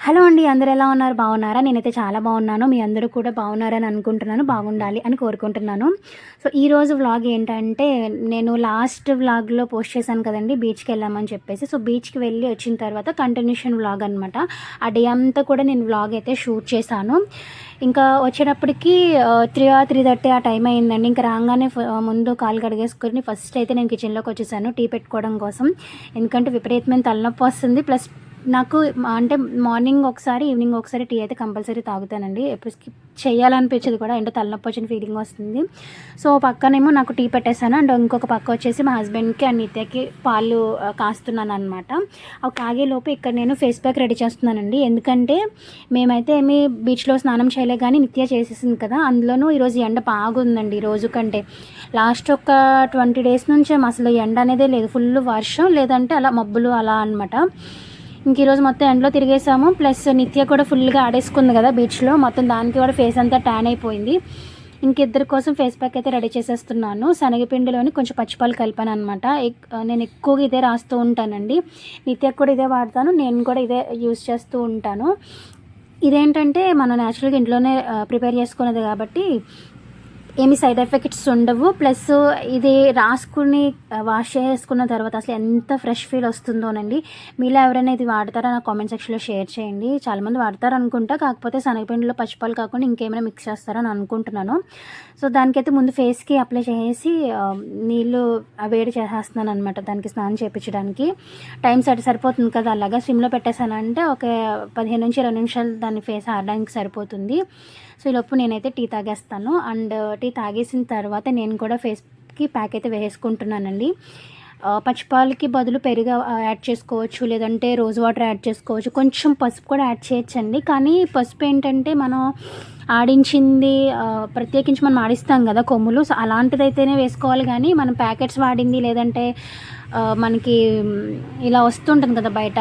Hello అండి అందరు ఎలా ఉన్నారు? బాగున్నారా? నేనైతే చాలా బాగున్నాను. మీ అందరూ కూడా బాగున్నారని అనుకుంటున్నాను బాగుండాలి అని కోరుకుంటున్నాను. సో ఈరోజు వ్లాగ్ ఏంటంటే నేను లాస్ట్ వ్లాగ్లో పోస్ట్ చేశాను కదండి బీచ్కి వెళ్ళామని చెప్పేసి. సో బీచ్కి వెళ్ళి వచ్చిన తర్వాత కంటిన్యూషన్ వ్లాగ్ అనమాట ఆ డే అంతా కూడా నేను వ్లాగ్ అయితే షూట్ చేశాను. ఇంకా వచ్చేటప్పటికి త్రీ ఆర్ త్రీ థర్టీ ఆ టైం అయిందండి. ఇంకా రాగానే ముందు కాలు కడిగేసుకొని ఫస్ట్ అయితే నేను కిచెన్లోకి వచ్చేసాను టీ పెట్టుకోవడం కోసం. ఎందుకంటే విపరీతమైన తలనొప్పి వస్తుంది ప్లస్ నాకు అంటే మార్నింగ్ ఒకసారి ఈవినింగ్ ఒకసారి టీ అయితే కంపల్సరీ తాగుతానండి. ఎప్పుడు స్కిప్ చేయాలనిపించదు కూడా ఏంటో తలనొప్పి వచ్చిన ఫీలింగ్ వస్తుంది. సో పక్కనేమో నాకు టీ పెట్టేశాను. అండ్ ఇంకొక పక్క వచ్చేసి మా హస్బెండ్కి అండ్ నిత్యకి పాలు కాస్తున్నాను అనమాట అవి కాగేలోపు ఇక్కడ నేను ఫేస్ ప్యాక్ రెడీ చేస్తున్నానండి. ఎందుకంటే మేమైతే ఏమి బీచ్లో స్నానం చేయలే కానీ నిత్య చేసేసింది కదా. అందులోనూ ఈరోజు ఎండ బాగుందండి. రోజు కంటే లాస్ట్ ఒక ట్వంటీ డేస్ నుంచి అసలు ఎండ అనేదే లేదు. ఫుల్ వర్షం లేదంటే అలా మబ్బులు అలా అనమాట ఇంక ఈరోజు మొత్తం ఎండలో తిరిగేసాము. ప్లస్ నిత్య కూడా ఫుల్గా ఆడేసుకుంది కదా బీచ్లో మొత్తం దానికి కూడా ఫేస్ అంతా ట్యాన్ అయిపోయింది. ఇంకిద్దరి కోసం ఫేస్ ప్యాక్ అయితే రెడీ చేసేస్తున్నాను. శనగపిండిలోని కొంచెం పచ్చిపాలు కలిపాను అనమాట నేను ఎక్కువగా ఇదే రాస్తూ ఉంటానండి. నిత్యకు కూడా ఇదే వాడతాను. నేను కూడా ఇదే యూస్ చేస్తూ ఉంటాను. ఇదేంటంటే మనం న్యాచురల్గా ఇంట్లోనే ప్రిపేర్ చేసుకున్నది కాబట్టి ఏమి సైడ్ ఎఫెక్ట్స్ ఉండవు. ప్లస్ ఇది రాసుకుని వాష్ చేసుకున్న తర్వాత అసలు ఎంత ఫ్రెష్ ఫీల్ వస్తుందోనండి. మీలో ఎవరైనా ఇది వాడతారో నా కామెంట్ సెక్షన్లో షేర్ చేయండి. చాలామంది వాడతారు అనుకుంటా. కాకపోతే శనగపిండిలో పచ్చిపాలు కాకుండా ఇంకేమైనా మిక్స్ చేస్తారని అనుకుంటున్నాను. సో దానికైతే ముందు ఫేస్కి అప్లై చేసి నీళ్ళు వేడి చేసేస్తున్నాను అనమాట దానికి స్నానం చేయించడానికి టైం సరి సరిపోతుంది కదా. అలాగా స్విమ్లో పెట్టేశానంటే ఒక పదిహేను నుంచి ఇరవై నిమిషాలు దాని ఫేస్ ఆడడానికి సరిపోతుంది. సో ఈలోపు నేనైతే టీ తాగేస్తాను. అండ్ టీ తాగేసిన తర్వాత నేను కూడా ఫేస్కి ప్యాక్ అయితే వేసుకుంటున్నానండి పచ్చిపాలకి బదులు పెరుగు యాడ్ చేసుకోవచ్చు లేదంటే రోజ్ వాటర్ యాడ్ చేసుకోవచ్చు. కొంచెం పసుపు కూడా యాడ్ చేయొచ్చండి. కానీ పసుపు ఏంటంటే మనం ఆడించింది ప్రత్యేకించి మనం ఆడిస్తాం కదా కొమ్ములు. సో అలాంటిదైతేనే వేసుకోవాలి కానీ మనం ప్యాకెట్స్ వాడింది లేదంటే మనకి ఇలా వస్తుంటుంది కదా బయట.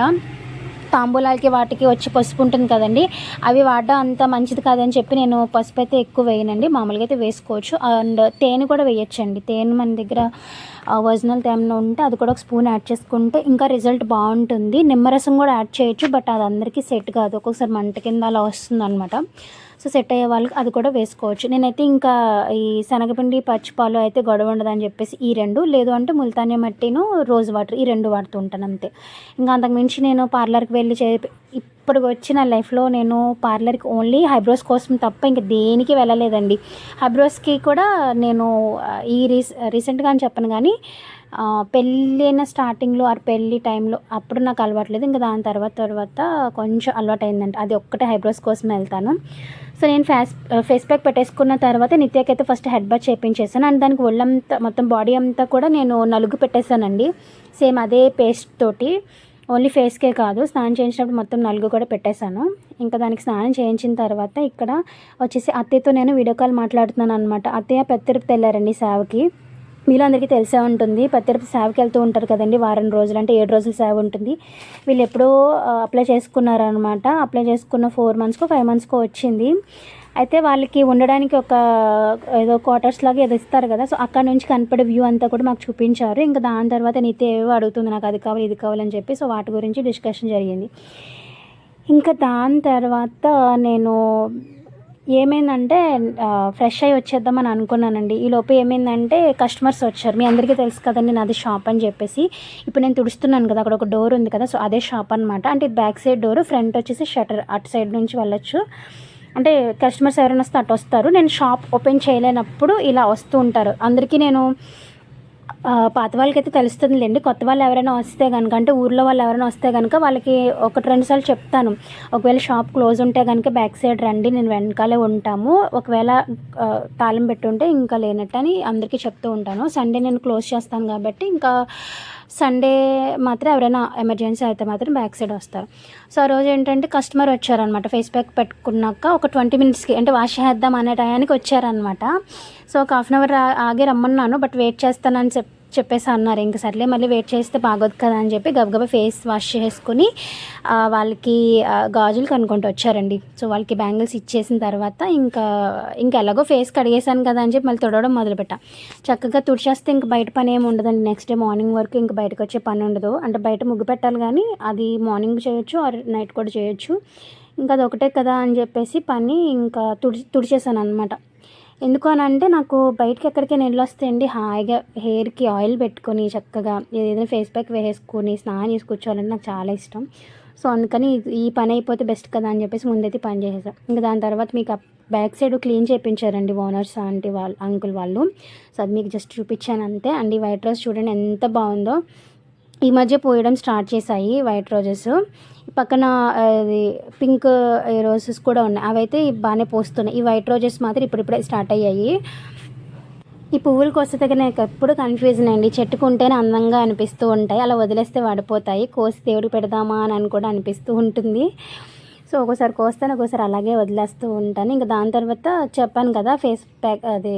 తాంబూలాలకి వాటికి వచ్చి పసుపు ఉంటుంది కదండి అవి వాడడం అంత మంచిది కాదని చెప్పి నేను పసుపు అయితే ఎక్కువ వేయనండి. మామూలుగా అయితే వేసుకోవచ్చు. అండ్ తేనె కూడా వేయచ్చండి. తేనె మన దగ్గర ఒరిజినల్ తేమన ఉంటే అది కూడా ఒక స్పూన్ యాడ్ చేసుకుంటే ఇంకా రిజల్ట్ బాగుంటుంది. నిమ్మరసం కూడా యాడ్ చేయొచ్చు బట్ అది అందరికీ సెట్ కాదు. ఒక్కొక్కసారి మంట కింద అలా వస్తుంది అనమాట సో సెట్ అయ్యే వాళ్ళకి అది కూడా వేసుకోవచ్చు. నేనైతే ఇంకా ఈ శనగపిండి పచ్చిపాలు అయితే గొడవ ఉండదని చెప్పేసి ఈ రెండు. లేదు అంటే ముల్తానీ మట్టిను రోజ్ వాటర్ ఈ రెండు వాడుతూ ఉంటాను అంతే. ఇంకా అంతకుమించి నేను పార్లర్కి వెళ్ళి చే ఇప్పుడు వచ్చిన లైఫ్లో నేను పార్లర్కి ఓన్లీ హైబ్రోస్ కోసం తప్ప ఇంక దేనికి వెళ్ళలేదండి. హైబ్రోస్కి కూడా నేను ఈ రీస్ రీసెంట్గా అని చెప్పను కానీ ఆ, పెళ్ళైన స్టార్టింగ్లో ఆ పెళ్ళి టైంలో అప్పుడు నాకు అలవాట్లేదు. ఇంకా దాని తర్వాత తర్వాత కొంచెం అలవాటు అయిందంటే అది ఒక్కటే హైబ్రోస్ కోసం వెళ్తాను. సో నేను ఫేస్ ఫేస్ ప్యాక్ పెట్టేసుకున్న తర్వాత నిత్యకైతే ఫస్ట్ హెడ్ బాత్ చేయించేసాను అండ్ దానికి ఒళ్ళంతా మొత్తం బాడీ అంతా కూడా నేను నలుగు పెట్టేశానండి. సేమ్ అదే పేస్ట్ తోటి. ఓన్లీ ఫేస్కే కాదు స్నానం చేయించినప్పుడు మొత్తం నలుగు కూడా పెట్టేశాను. ఇంకా దానికి స్నానం చేయించిన తర్వాత ఇక్కడ వచ్చేసి అత్తయ్యతో నేను వీడియో కాల్ మాట్లాడుతున్నాను అనమాట అత్తయ్య పెద్ద తిరుపతి వెళ్ళారండి సేవకి. మీలో అందరికీ తెలిసే ఉంటుంది. పత్తిరపతి సేవకి వెళ్తూ ఉంటారు కదండి వారం రోజులు. అంటే ఏడు రోజులు సేవ ఉంటుంది. వీళ్ళు ఎప్పుడో అప్లై చేసుకున్నారనమాట అప్లై చేసుకున్న ఫోర్ మంత్స్కో ఫైవ్ మంత్స్కో వచ్చింది. అయితే వాళ్ళకి ఉండడానికి ఒక ఏదో క్వార్టర్స్ లాగా ఏదో ఇస్తారు కదా. సో అక్కడ నుంచి కనపడే వ్యూ అంతా కూడా మాకు చూపించారు. ఇంకా దాని తర్వాత నీతే ఏవో అడుగుతుంది నాకు అది కావాలి ఇది కావాలని చెప్పి. సో వాటి గురించి డిస్కషన్ జరిగింది. ఇంకా దాని తర్వాత నేను ఏమైందంటే ఫ్రెష్ అయ్యి వచ్చేద్దామని అనుకున్నానండి. ఈ లోపు ఏమైందంటే కస్టమర్స్ వచ్చారు. మీ అందరికీ తెలుసు కదండి నాది షాప్ అని చెప్పేసి. ఇప్పుడు నేను తుడుస్తున్నాను కదా అక్కడ ఒక డోర్ ఉంది కదా సో అదే షాప్ అనమాట అంటే ఇది బ్యాక్ సైడ్ డోర్ ఫ్రంట్ వచ్చేసి షటర్ అటు సైడ్ నుంచి వెళ్ళొచ్చు. అంటే కస్టమర్స్ ఎవరైనా వస్తే అటు వస్తారు. నేను షాప్ ఓపెన్ చేయలేనప్పుడు ఇలా వస్తూ ఉంటారు. అందరికీ నేను పాత వాళ్ళకైతే తెలుస్తుందిలేండి. కొత్త వాళ్ళు ఎవరైనా వస్తే కనుక అంటే ఊర్లో వాళ్ళు ఎవరైనా వస్తే కనుక వాళ్ళకి ఒకటి రెండు సార్లు చెప్తాను. ఒకవేళ షాప్ క్లోజ్ ఉంటే కనుక బ్యాక్ సైడ్ రండి నేను వెనకాలే ఉంటాము. ఒకవేళ తాళం పెట్టుంటే ఇంకా లేనట్టు అని అందరికీ చెప్తూ ఉంటాను. సండే నేను క్లోజ్ చేస్తాను కాబట్టి ఇంకా సండే మాత్రం ఎవరైనా ఎమర్జెన్సీ అయితే మాత్రం బ్యాక్ సైడ్ వస్తారు. సో ఆ రోజు ఏంటంటే కస్టమర్ వచ్చారనమాట. ఫేస్ ప్యాక్ పెట్టుకున్నాక ఒక ట్వంటీ మినిట్స్కి అంటే వాష్ చేద్దాం అనే టయానికి వచ్చారనమాట. సో ఒక హాఫ్ అన్ అవర్ ఆగి రమ్మన్నాను బట్ వెయిట్ చేస్తానని చెప్పి చెప్పేసి అన్నారు. ఇంక సర్లే మళ్ళీ వెయిట్ చేస్తే బాగోదు కదా అని చెప్పి గబగబా ఫేస్ వాష్ చేసుకుని వాళ్ళకి గాజులు కనుక్కుంటూ వచ్చారండి. సో వాళ్ళకి బ్యాంగిల్స్ ఇచ్చేసిన తర్వాత ఇంకా ఇంకా ఎలాగో ఫేస్ కడిగేశాను కదా అని చెప్పి మళ్ళీ తొడవడం మొదలుపెట్టా. చక్కగా తుడిచేస్తే ఇంక బయట పని ఏమి ఉండదండి. నెక్స్ట్ డే మార్నింగ్ వరకు ఇంక బయటకు వచ్చే పని ఉండదు. అంటే బయట ముగ్గు పెట్టాలి కానీ అది మార్నింగ్ చేయొచ్చు ఆర్ నైట్ కూడా చేయొచ్చు. ఇంకా అది ఒకటే కదా అని చెప్పేసి పని ఇంకా తుడి తుడిచేసాను అనమాట ఎందుకు అని అంటే నాకు బయటకి ఎక్కడికైనా వెళ్ళొస్తే అండి హాయిగా హెయిర్కి ఆయిల్ పెట్టుకొని చక్కగా ఏదైనా ఫేస్ ప్యాక్ వేసుకొని స్నానం చేసి కూర్చోవాలంటే నాకు చాలా ఇష్టం. సో అందుకని ఈ పని అయిపోతే బెస్ట్ కదా అని చెప్పేసి ముందైతే పని చేసేసాం. ఇంకా దాని తర్వాత మీకు బ్యాక్ సైడ్ క్లీన్ చేయించారండి ఓనర్స్ ఆంటీ వాళ్ళు అంకుల్ వాళ్ళు. సో అది మీకు జస్ట్ చూపించాను అంతే అండ్ ఈ వైట్ రోజ్ చూడండి ఎంత బాగుందో. ఈ మధ్య పోయడం స్టార్ట్ చేశాయి వైట్ రోజెస్. పక్కన ఇది పింక్ రోజెస్ కూడా ఉన్నాయి. అవైతే బాగానే పోస్తున్నాయి. ఈ వైట్ రోజెస్ మాత్రం ఇప్పుడిప్పుడే స్టార్ట్ అయ్యాయి. ఈ పువ్వులు వస్తే దగ్గర నాకు ఎప్పుడు కన్ఫ్యూజన్ అండి చెట్టుకుంటేనే అందంగా అనిపిస్తూ ఉంటాయి. అలా వదిలేస్తే వాడిపోతాయి. కోసి దేవుడు పెడదామా అని కూడా అనిపిస్తూ ఉంటుంది. సో ఒక్కోసారి కోస్తాను ఒకసారి అలాగే వదిలేస్తూ ఉంటాను. ఇంకా దాని తర్వాత చెప్పాను కదా ఫేస్ ప్యాక్ అది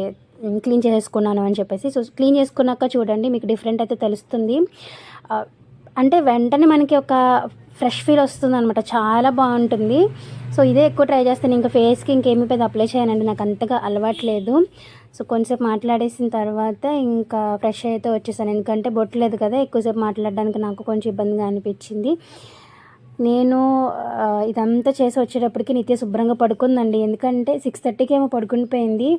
క్లీన్ చేసుకున్నాను అని చెప్పేసి. సో క్లీన్ చేసుకున్నాక చూడండి మీకు డిఫరెంట్ అయితే తెలుస్తుంది. అంటే వెంటనే మనకి ఒక ఫ్రెష్ ఫీల్ వస్తుంది అనమాట చాలా బాగుంటుంది. సో ఇదే ఎక్కువ ట్రై చేస్తాను. ఇంకా ఫేస్కి ఇంకేమీ పెద్ద అప్లై చేయనండి. నాకు అంతగా అలవాట్లేదు. సో కొంచెంసేపు మాట్లాడేసిన తర్వాత ఇంకా ఫ్రెష్ అయితే వచ్చేసాను. ఎందుకంటే బొట్టలేదు కదా ఎక్కువసేపు మాట్లాడడానికి నాకు కొంచెం ఇబ్బందిగా అనిపించింది. నేను ఇదంతా చేసి వచ్చేటప్పటికి నిత్య శుభ్రంగా పడుకుందండి. ఎందుకంటే సిక్స్ థర్టీకి ఏమో పడుకునిపోయింది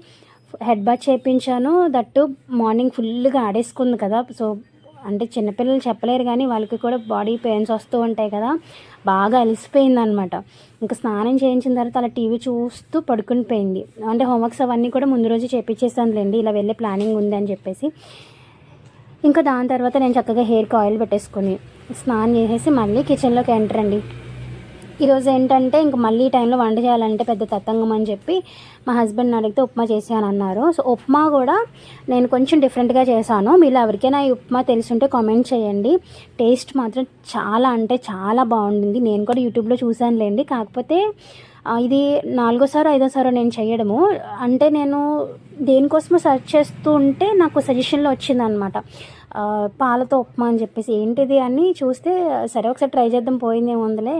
హెడ్ బాత్ చేయించాను. దట్టు మార్నింగ్ ఫుల్గా ఆడేసుకుంది కదా. సో అంటే చిన్నపిల్లలు చెప్పలేరు కానీ వాళ్ళకి కూడా బాడీ పెయిన్స్ వస్తూ ఉంటాయి కదా బాగా అలసిపోయిందనమాట. ఇంకా స్నానం చేయించిన తర్వాత అలా టీవీ చూస్తూ పడుకుని పోయింది. అంటే హోంవర్క్స్ అవన్నీ కూడా ముందు రోజు చేపించేసానులేండి ఇలా వెళ్ళే ప్లానింగ్ ఉంది అని చెప్పేసి. ఇంకా దాని తర్వాత నేను చక్కగా హెయిర్కి ఆయిల్ పెట్టేసుకుని స్నానం చేసేసి మళ్ళీ కిచెన్లోకి ఎంటర్ అండి. ఈరోజు ఏంటంటే ఇంక మళ్ళీ ఈ టైంలో వంట చేయాలంటే పెద్ద తతంగం అని చెప్పి మా హస్బెండ్ అడిగితే ఉప్మా చేశాను అన్నారు. సో ఉప్మా కూడా నేను కొంచెం డిఫరెంట్గా చేశాను. మీరు ఎవరికైనా ఈ ఉప్మా తెలుసుంటే కామెంట్ చేయండి. టేస్ట్ మాత్రం చాలా అంటే చాలా బాగుండింది. నేను కూడా యూట్యూబ్లో చూశానులేండి. కాకపోతే ఇది నాలుగోసారో ఐదోసారో నేను చేయడము. అంటే నేను దేనికోసమో సెర్చ్ చేస్తూ ఉంటే నాకు సజెషన్లో వచ్చిందనమాట. పాలతో ఉప్మా అని చెప్పేసి. ఏంటిది అని చూస్తే సరే ఒకసారి ట్రై చేద్దాం పోయిందేముందిలే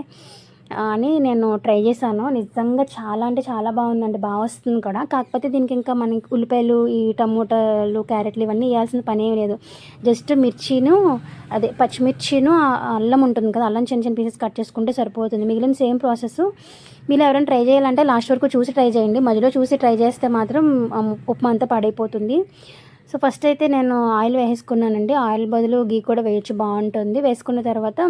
అని నేను ట్రై చేశాను. నిజంగా చాలా అంటే చాలా బాగుందండి. బాగా వస్తుంది కూడా. కాకపోతే దీనికి ఇంకా మనకి ఉల్లిపాయలు ఈ టమోటాలు క్యారెట్లు ఇవన్నీ వేయాల్సిన పని ఏం లేదు. జస్ట్ మిర్చిను అదే పచ్చిమిర్చిను అల్లం ఉంటుంది కదా అల్లం చిన్న చిన్న పీసెస్ కట్ చేసుకుంటే సరిపోతుంది. మిగిలిన సేమ్ ప్రాసెస్ మీరు ఎవరైనా ట్రై చేయాలంటే లాస్ట్ వరకు చూసి ట్రై చేయండి. మధ్యలో చూసి ట్రై చేస్తే మాత్రం ఉప్మా అంతా పాడైపోతుంది. సో ఫస్ట్ అయితే నేను ఆయిల్ వేసుకున్నానండి. ఆయిల్ బదులు గీ కూడా వేయచ్చు. బాగుంటుంది. వేసుకున్న తర్వాత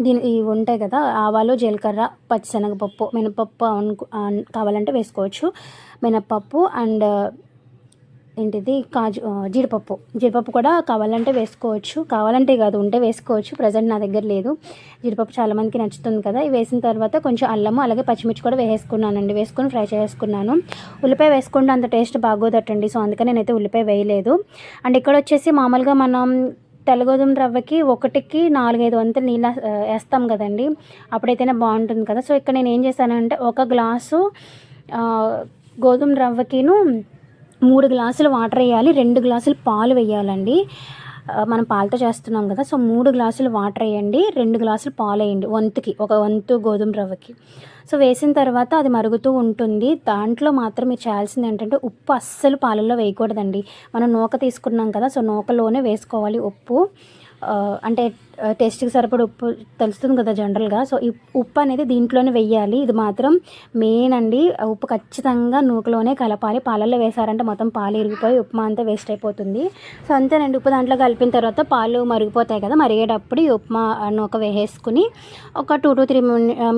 దీని ఇవి ఉంటాయి కదా ఆవాలు జీలకర్ర పచ్చిశనగపప్పు మినపప్పు అనుకు కావాలంటే వేసుకోవచ్చు. మినపప్పు అండ్ ఏంటిది? కాజు జీడిపప్పు. జీడిపప్పు కూడా కావాలంటే వేసుకోవచ్చు. కావాలంటే కాదు ఉంటే వేసుకోవచ్చు. ప్రజెంట్ నా దగ్గర లేదు. జీడిపప్పు చాలామందికి నచ్చుతుంది కదా. ఇవి వేసిన తర్వాత కొంచెం అల్లము అలాగే పచ్చిమిర్చి కూడా వేసేసుకున్నానండి. వేసుకొని ఫ్రై చేసుకున్నాను ఉల్లిపాయ వేసుకుంటే అంత టేస్ట్ బాగోదటండి. సో అందుకని నేనైతే ఉల్లిపాయ వేయలేదు. అండ్ ఇక్కడ వచ్చేసి మామూలుగా మనం తెల్లగోధుమ రవ్వకి ఒకటికి నాలుగైదు వంతులు నీళ్ళ వేస్తాం కదండి. అప్పుడైతేనే బాగుంటుంది కదా. సో ఇక్కడ నేను ఏం చేశానంటే ఒక గ్లాసు గోధుమ రవ్వకిను మూడు గ్లాసులు వాటర్ వేయాలి రెండు గ్లాసులు పాలు వేయాలండి. మనం పాలతో చేస్తున్నాం కదా సో మూడు గ్లాసులు వాటర్ వేయండి రెండు గ్లాసులు పాలు వేయండి వంతుకి ఒక వంతు గోధుమ రవ్వకి. సో వేసిన తర్వాత అది మరుగుతూ ఉంటుంది. దాంట్లో మాత్రం మీరు చేయాల్సింది ఏంటంటే ఉప్పు అస్సలు పాలల్లో వేయకూడదండి. మనం నూక తీసుకున్నాం కదా సో నూకలోనే వేసుకోవాలి ఉప్పు. అంటే టేస్ట్కి సరిపడ ఉప్పు తెలుస్తుంది కదా జనరల్గా. సో ఈ ఉప్పు అనేది దీంట్లోనే వెయ్యాలి. ఇది మాత్రం మెయిన్ అండి. ఉప్పు ఖచ్చితంగా నూకలోనే కలపాలి. పాలల్లో వేసారంటే మొత్తం పాలు ఇరిగిపోయి ఉప్మా అంతా వేస్ట్ అయిపోతుంది. సో అంతేనండి. ఉప్పు దాంట్లో కలిపిన తర్వాత పాలు మరిగిపోతాయి కదా. మరిగేటప్పుడు ఈ ఉప్మా నూక వేసేసుకుని ఒక టూ టు త్రీ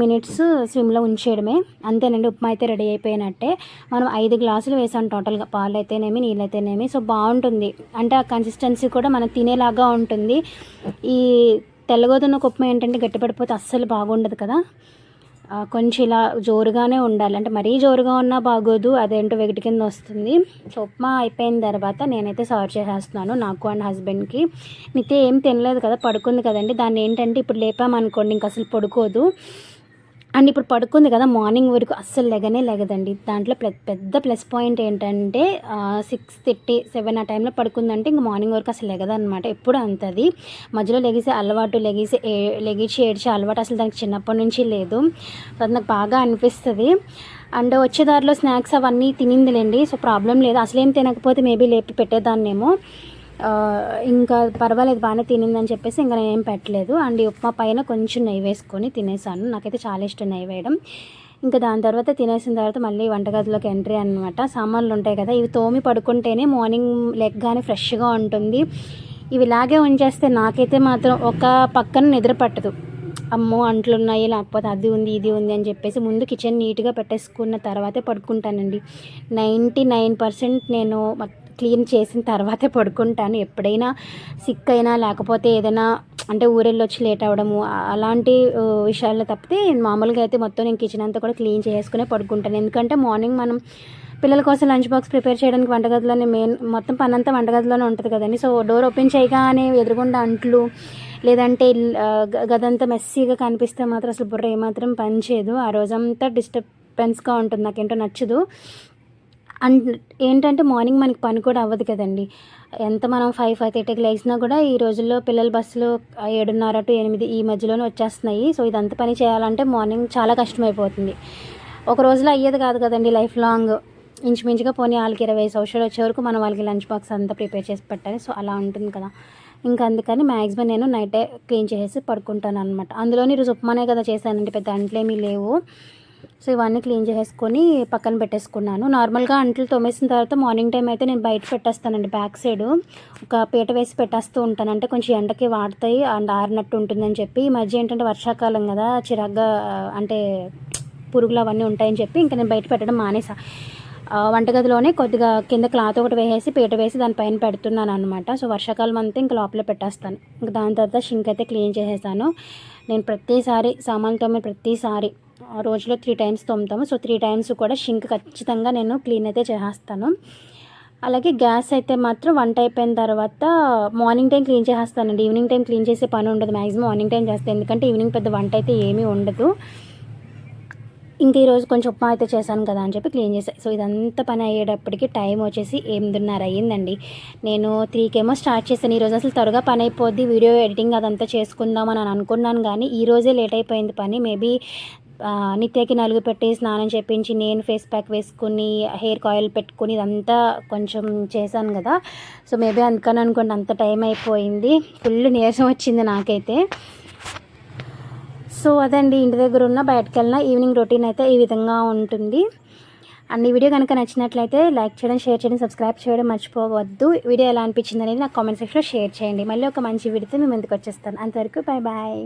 మినిట్స్ స్విమ్లో ఉంచేయడమే. అంతేనండి. ఉప్మా అయితే రెడీ అయిపోయినట్టే. మనం ఐదు గ్లాసులు వేసాం టోటల్గా. పాలు అయితేనేమి నీళ్ళు అయితేనేమి సో బాగుంటుంది. అంటే ఆ కన్సిస్టెన్సీ కూడా మనం తినేలాగా ఉంటుంది. ఈ తెల్లగోదన్న ఉప్మా ఏంటంటే గట్టిపడిపోతే అస్సలు బాగుండదు కదా. కొంచెం ఇలా జోరుగానే ఉండాలి. అంటే మరీ జోరుగా ఉన్నా బాగోదు అదేంటో వెగటి కింద వస్తుంది. సో ఉప్మా అయిపోయిన తర్వాత నేనైతే సర్వ్ చేసేస్తున్నాను నాకు అండ్ హస్బెండ్కి. నిత్య ఏం తినలేదు కదా పడుకుంది కదండి. దాన్ని ఏంటంటే ఇప్పుడు లేపామనుకోండి ఇంక అసలు పడుకోదు. అండ్ ఇప్పుడు పడుకుంది కదా మార్నింగ్ వరకు అస్సలు లెగనే లెగదండి. దాంట్లో పెద్ద ప్లస్ పాయింట్ ఏంటంటే సిక్స్ థర్టీ సెవెన్ ఆ టైంలో పడుకుందంటే ఇంక మార్నింగ్ వరకు అసలు లెగదనమాట ఎప్పుడు అంతది. మధ్యలో లెగిసే అలవాటు లెగిసి ఏ లెగిచి ఏడ్చే అలవాటు అసలు దానికి చిన్నప్పటి నుంచి లేదు. అది నాకు బాగా అనిపిస్తుంది. అండ్ వచ్చే దారిలో స్నాక్స్ అవన్నీ తినిందిలేండి. సో ప్రాబ్లం లేదు. అసలేం తినకపోతే మేబీ లేపి పెట్టేదాన్నేమో. ఇంకా పర్వాలేదు బాగానే తినిందని చెప్పేసి ఇంకా నేను ఏం పెట్టలేదు. అండ్ ఉప్మా పైన కొంచెం నెయ్యి వేసుకొని తినేసాను. నాకైతే చాలా ఇష్టం నెయ్యి వేయడం. ఇంకా దాని తర్వాత తినేసిన తర్వాత మళ్ళీ వంటగదిలోకి ఎంట్రీ అనమాట సామాన్లు ఉంటాయి కదా ఇవి తోమి పడుకుంటేనే మార్నింగ్ లెగ్గానే ఫ్రెష్గా ఉంటుంది. ఇవి ఇలాగే ఉంచేస్తే నాకైతే మాత్రం ఒక పక్కన నిద్ర పట్టదు. అమ్మో అంట్లు ఉన్నాయి లేకపోతే అది ఉంది ఇది ఉంది అని చెప్పేసి ముందు కిచెన్ నీట్గా పెట్టేసుకున్న తర్వాతే పడుకుంటానండి. నైంటీ నైన్ పర్సెంట్ నేను క్లీన్ చేసిన తర్వాతే పడుకుంటాను. ఎప్పుడైనా సిక్ అయినా లేకపోతే ఏదైనా అంటే ఊరెళ్ళి వచ్చి లేట్ అవ్వడము అలాంటి విషయాల్లో తప్పితే మామూలుగా అయితే మొత్తం నేను కిచెన్ అంతా కూడా క్లీన్ చేసుకునే పడుకుంటాను. ఎందుకంటే మార్నింగ్ మనం పిల్లల కోసం లంచ్ బాక్స్ ప్రిపేర్ చేయడానికి వంటగదిలోనే మెయిన్ మొత్తం పనంతా వంటగదిలోనే ఉంటుంది కదండి. సో డోర్ ఓపెన్ చేయగానే ఎదురుగుండా అంట్లు లేదంటే గదంతా మెస్సీగా కనిపిస్తే మాత్రం అసలు బుర్ర ఏమాత్రం పని చేయదు ఆ రోజంతా డిస్టర్బెన్స్గా ఉంటుంది. నాకేంటో నచ్చదు. అండ్ ఏంటంటే మార్నింగ్ మనకి పని కూడా అవ్వదు కదండి. ఎంత మనం ఫైవ్ ఫైవ్ థర్టీకి లేచినా కూడా ఈ రోజుల్లో పిల్లల బస్సులు ఏడున్నర టు ఎనిమిది ఈ మధ్యలోనే వచ్చేస్తున్నాయి. సో ఇదంతా పని చేయాలంటే మార్నింగ్ చాలా కష్టమైపోతుంది. ఒక రోజులో అయ్యేది కాదు కదండి లైఫ్ లాంగ్. ఇంచుమించుగా పోనీ వాళ్ళకి ఇరవై సంవత్సరాలు వచ్చే వరకు మనం వాళ్ళకి లంచ్ బాక్స్ అంతా ప్రిపేర్ చేసి పెట్టాలి. సో అలా ఉంటుంది కదా. ఇంకా అందుకని మ్యాక్సిమం నేను నైటే క్లీన్ చేసేసి పడుకుంటాను అనమాట అందులోని ఈరోజు ఉప్మానే కదా చేశానండి. పెద్ద అంట్లేమీ లేవు. సో ఇవన్నీ క్లీన్ చేసేసుకొని పక్కన పెట్టేసుకున్నాను. నార్మల్గా అంట్లు తోమేసిన తర్వాత మార్నింగ్ టైం అయితే నేను బయట పెట్టేస్తానండి బ్యాక్ సైడ్ ఒక పీట వేసి పెట్టేస్తూ ఉంటాను. అంటే కొంచెం ఎండకి వాడతాయి అండ్ ఆరినట్టు ఉంటుందని చెప్పి. ఈ మధ్య ఏంటంటే వర్షాకాలం కదా చిరాగ్గా అంటే పురుగులు అవన్నీ ఉంటాయని చెప్పి ఇంకా నేను బయట పెట్టడం మానేసా. వంటగదిలోనే కొద్దిగా కింద క్లాత్ ఒకటి వేసేసి పీట వేసి దానిపైన పెడుతున్నాను అనమాట సో వర్షాకాలం అంతా ఇంకా లోపల పెట్టేస్తాను. ఇంకా దాని తర్వాత షింక్ అయితే క్లీన్ చేసేసాను. నేను ప్రతిసారి సామాన్లు తోమే ప్రతిసారి. ఆ రోజులో త్రీ టైమ్స్ తోముతాము. సో త్రీ టైమ్స్ కూడా షింక్ ఖచ్చితంగా నేను క్లీన్ అయితే చేసేస్తాను. అలాగే గ్యాస్ అయితే మాత్రం వంట అయిపోయిన తర్వాత మార్నింగ్ టైం క్లీన్ చేసేస్తానండి. ఈవినింగ్ టైం క్లీన్ చేసే పని ఉండదు. మ్యాక్సిమం మార్నింగ్ టైం చేస్తాను. ఎందుకంటే ఈవినింగ్ పెద్ద వంట అయితే ఏమీ ఉండదు. ఇంక ఈరోజు కొంచెం ఉప్మా అయితే చేశాను కదా అని చెప్పి క్లీన్ చేశాను సో ఇదంతా పని అయ్యేటప్పటికి టైం వచ్చేసి ఎనిమిదిన్నర అయ్యిందండి. నేను త్రీకేమో స్టార్ట్ చేశాను. ఈరోజు అసలు త్వరగా పని అయిపోద్ది. వీడియో ఎడిటింగ్ అదంతా చేసుకుందామని అని అనుకున్నాను కానీ ఈ రోజే లేట్ అయిపోయింది పని. మేబీ నిత్యకి నలుగు పెట్టి స్నానం చేపించి నేను ఫేస్ ప్యాక్ వేసుకుని హెయిర్ కాయిల్ పెట్టుకుని ఇదంతా కొంచెం చేశాను కదా. సో మేబీ అందుకని అనుకోండి అంత టైం అయిపోయింది. ఫుల్ నీరసం వచ్చింది నాకైతే. సో అదండి ఇంటి దగ్గర ఉన్న బయటకు వెళ్ళిన ఈవినింగ్ రొటీన్ అయితే ఈ విధంగా ఉంటుంది. అండ్ ఈ వీడియో కనుక నచ్చినట్లయితే లైక్ చేయడం షేర్ చేయడం సబ్స్క్రైబ్ చేయడం మర్చిపోవద్దు. వీడియో ఎలా అనిపించింది అనేది నాకు కామెంట్ సెక్షన్లో షేర్ చేయండి. మళ్ళీ ఒక మంచి వీడియోతో మేము ముందుకు వచ్చేస్తాను. అంతవరకు బాయ్ బాయ్.